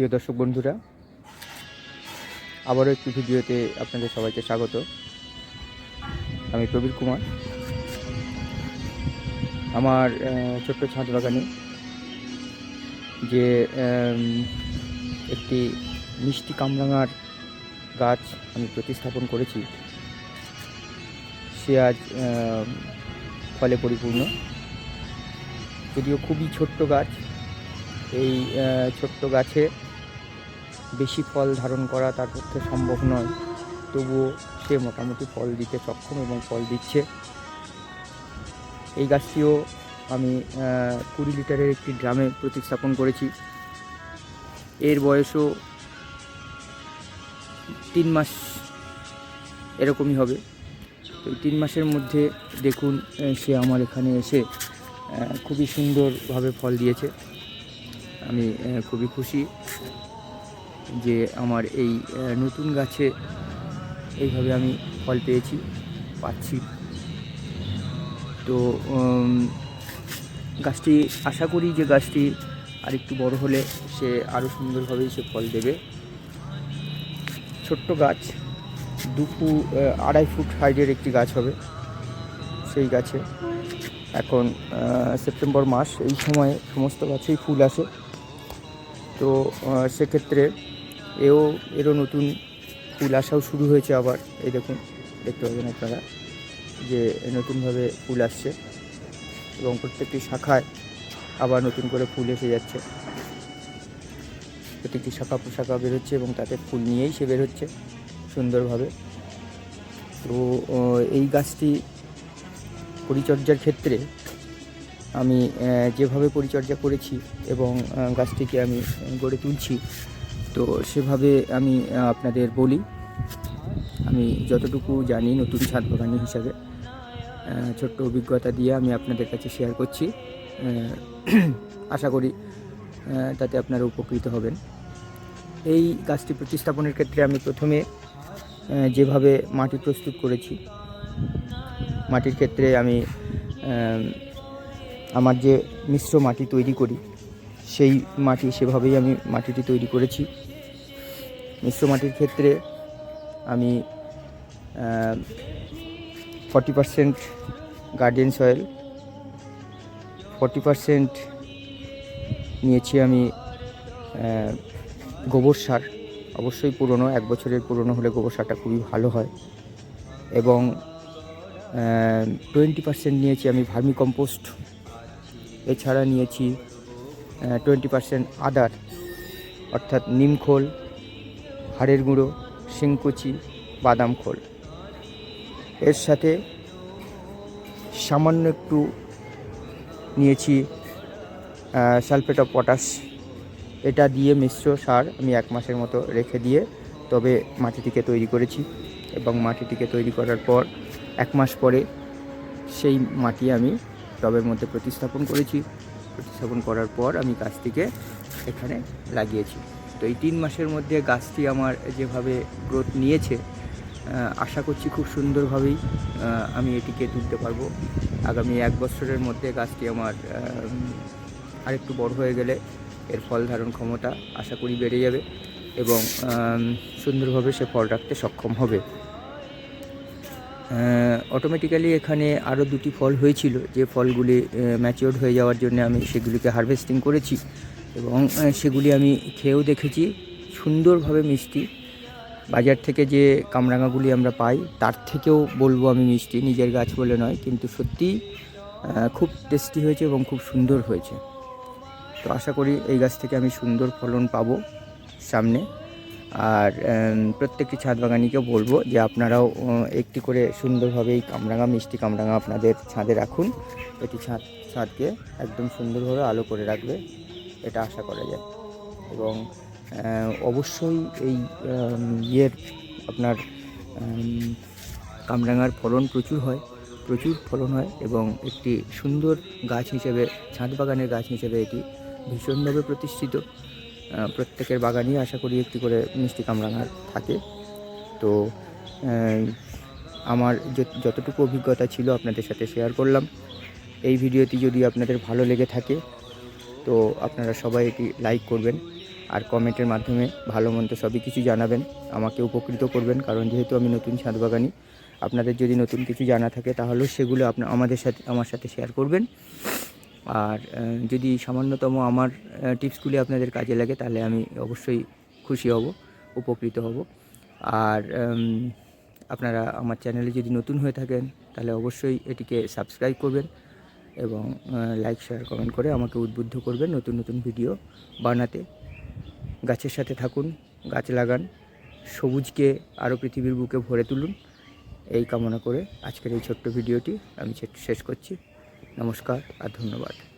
প্রিয় দর্শক বন্ধুরা, আবারও একটি ভিডিওতে আপনাদের সবাইকে স্বাগত। আমি প্রবীর কুমার। আমার ছোট্ট ছাদ বাগানে যে একটি মিষ্টি কামরাঙার গাছ আমি প্রতিস্থাপন করেছি, সে আজ ফলে পরিপূর্ণ। যদিও খুবই ছোট্ট গাছ, এই ছোট্ট গাছে বেশি ফল ধারণ করা তার পক্ষে সম্ভব নয়। তবুও সে মোটামুটি ফল দিতে সক্ষম এবং ফল দিচ্ছে। এই গাছটিও আমি কুড়ি লিটারের একটি ড্রামে প্রতিস্থাপন করেছি। এর বয়সও তিন মাস এরকমই হবে। তো তিন মাসের মধ্যে দেখুন সে আমার এখানে এসে খুবই সুন্দরভাবে ফল দিয়েছে। আমি খুবই খুশি। যে আমার এই নতুন গাছে এইভাবে আমি ফল পেয়েছি, পাচ্ছি। তো গাছটি, আশা করি যে গাছটি আরেকটু বড় হলে সে আরও সুন্দরভাবেই সে ফল দেবে। ছোট্ট গাছ, দু ফুট আড়াই ফুট হাইটের একটি গাছ হবে সেই গাছে। এখন সেপ্টেম্বর মাস, এই সময়ে সমস্ত গাছেই ফুল আসে। তো সেক্ষেত্রে এও, এরও নতুন ফুল আসাও শুরু হয়েছে আবার। এই দেখুন, দেখতে পাবেন আপনারা যে নতুনভাবে ফুল আসছে এবং প্রত্যেকটি শাখায় আবার নতুন করে ফুল এসে যাচ্ছে। প্রত্যেকটি শাখা পোশাখা বেরোচ্ছে এবং তাতে ফুল নিয়েই সে বেরোচ্ছে সুন্দরভাবে। তো এই গাছটি পরিচর্যার ক্ষেত্রে আমি যেভাবে পরিচর্যা করেছি এবং গাছটিকে আমি গড়ে তুলছি তো সেভাবে আমি আপনাদের বলি। আমি যতটুকু জানি নতুন ছাদ বাগানি হিসাবে ছোট্ট অভিজ্ঞতা দিয়ে আমি আপনাদের কাছে শেয়ার করছি। আশা করি তাতে আপনারা উপকৃত হবেন। এই গাছটি প্রতিস্থাপনের ক্ষেত্রে আমি প্রথমে যেভাবে মাটি প্রস্তুত করেছি, মাটির ক্ষেত্রে আমি আমার যে মিশ্র মাটি তৈরি করি সেই মাটি সেভাবেই আমি মাটিটি তৈরি করেছি। মিশ্র মাটির ক্ষেত্রে আমি forty percent garden soil forty percent নিয়েছি আমি গোবর সার। অবশ্যই পুরনো, এক বছরের পুরনো হলে গোবর সারটা খুবই ভালো হয়। এবং টোয়েন্টি পার্সেন্ট নিয়েছি আমি ভার্মি কম্পোস্ট এছাড়া নিয়েছি টোয়েন্টি পার্সেন্ট আদার, অর্থাৎ নিমখোল হাড়ের গুঁড়ো, শিংকুচি, বাদাম খোল। এর সাথে সামান্য একটু নিয়েছি সালফেট অফ পটাশ। এটা দিয়ে মিশ্র সার আমি এক মাসের মতো রেখে দিয়ে তবে মাটিটিকে তৈরি করেছি এবং মাটিটিকে তৈরি করার পর এক মাস পরে সেই মাটি আমি টবের মধ্যে প্রতিস্থাপন করেছি। প্রতিস্থাপন করার পর আমি গাছটিকে এখানে লাগিয়েছি। তো এই তিন মাসের মধ্যে গাছটি আমার যেভাবে গ্রোথ নিয়েছে আশা করছি খুব সুন্দরভাবেই আমি এটিকে তুলতে পারব। আগামী এক বছরের মধ্যে গাছটি আমার আরেকটু বড় হয়ে গেলে এর ফল ধারণ ক্ষমতা আশা করি বেড়ে যাবে এবং সুন্দরভাবে সে ফল রাখতে সক্ষম হবে। অটোমেটিক্যালি এখানে আরও দুটি ফল হয়েছিল। যে ফলগুলি ম্যাচিওর্ড হয়ে যাওয়ার জন্য আমি সেগুলিকে হারভেস্টিং করেছি এবং সেগুলি আমি খেয়েও দেখেছি। সুন্দরভাবে মিষ্টি। বাজার থেকে যে কামরাঙাগুলি আমরা পাই তার থেকেও বলব আমি মিষ্টি। নিজের গাছ বলে নয় কিন্তু সত্যিই আহ, খুব টেস্টি হয়েছে এবং খুব সুন্দর হয়েছে। তো আশা করি এই গাছ থেকে আমি সুন্দর ফলন পাবো সামনে। আর প্রত্যেকটি ছাদ বাগানিকেও বলব যে আপনারাও একটি করে সুন্দরভাবে এই কামরাঙা, মিষ্টি কামরাঙা আপনাদের ছাদে রাখুন। এটি ছাদ, ছাদকে একদম সুন্দরভাবে আলো করে রাখবে, এটা আশা করা যায়। এবং অবশ্যই এই ইয়ের আপনার কামরাঙার ফলন প্রচুর হয়, প্রচুর ফলন হয় এবং একটি সুন্দর গাছ হিসেবে, ছাদ বাগানের গাছ হিসেবে এটি ভীষণভাবে প্রতিষ্ঠিত। প্রত্যেকের বাগানই আশা করি একটি করে মিষ্টি কামরাঙা থাকে। তো আমার যত- যতটুকু অভিজ্ঞতা ছিল আপনাদের সাথে শেয়ার করলাম। এই ভিডিওটি যদি আপনাদের ভালো লেগে থাকে, তো আপনারা সবাই এটি লাইক করবেন আর কমেন্টের মাধ্যমে ভালো মন্দ সবই কিছু জানাবেন। আমাকে উপকৃত করবেন, কারণ যেহেতু আমি নতুন ছাদ বাগানি, আপনাদের যদি নতুন কিছু জানা থাকে, তাহলেও সেগুলো আপনার আমাদের সাথে, আমার সাথে শেয়ার করবেন। আর যদি সামান্যতম আমার টিপসগুলি আপনাদের কাজে লাগে, তাহলে আমি অবশ্যই খুশি হব, উপকৃত হব। আর আপনারা আমার চ্যানেলে যদি নতুন হয়ে থাকেন, তাহলে অবশ্যই এটিকে সাবস্ক্রাইব করবেন এবং লাইক, শেয়ার, কমেন্ট করে আমাকে উদ্বুদ্ধ করবেন নতুন নতুন ভিডিও বানাতে। গাছের সাথে থাকুন, গাছ লাগান, সবুজকে আরও পৃথিবীর বুকে ভরে তুলুন। এই কামনা করে আজকের এই ছোট্ট ভিডিওটি আমি শেষ করছি। নমস্কার আর ধন্যবাদ।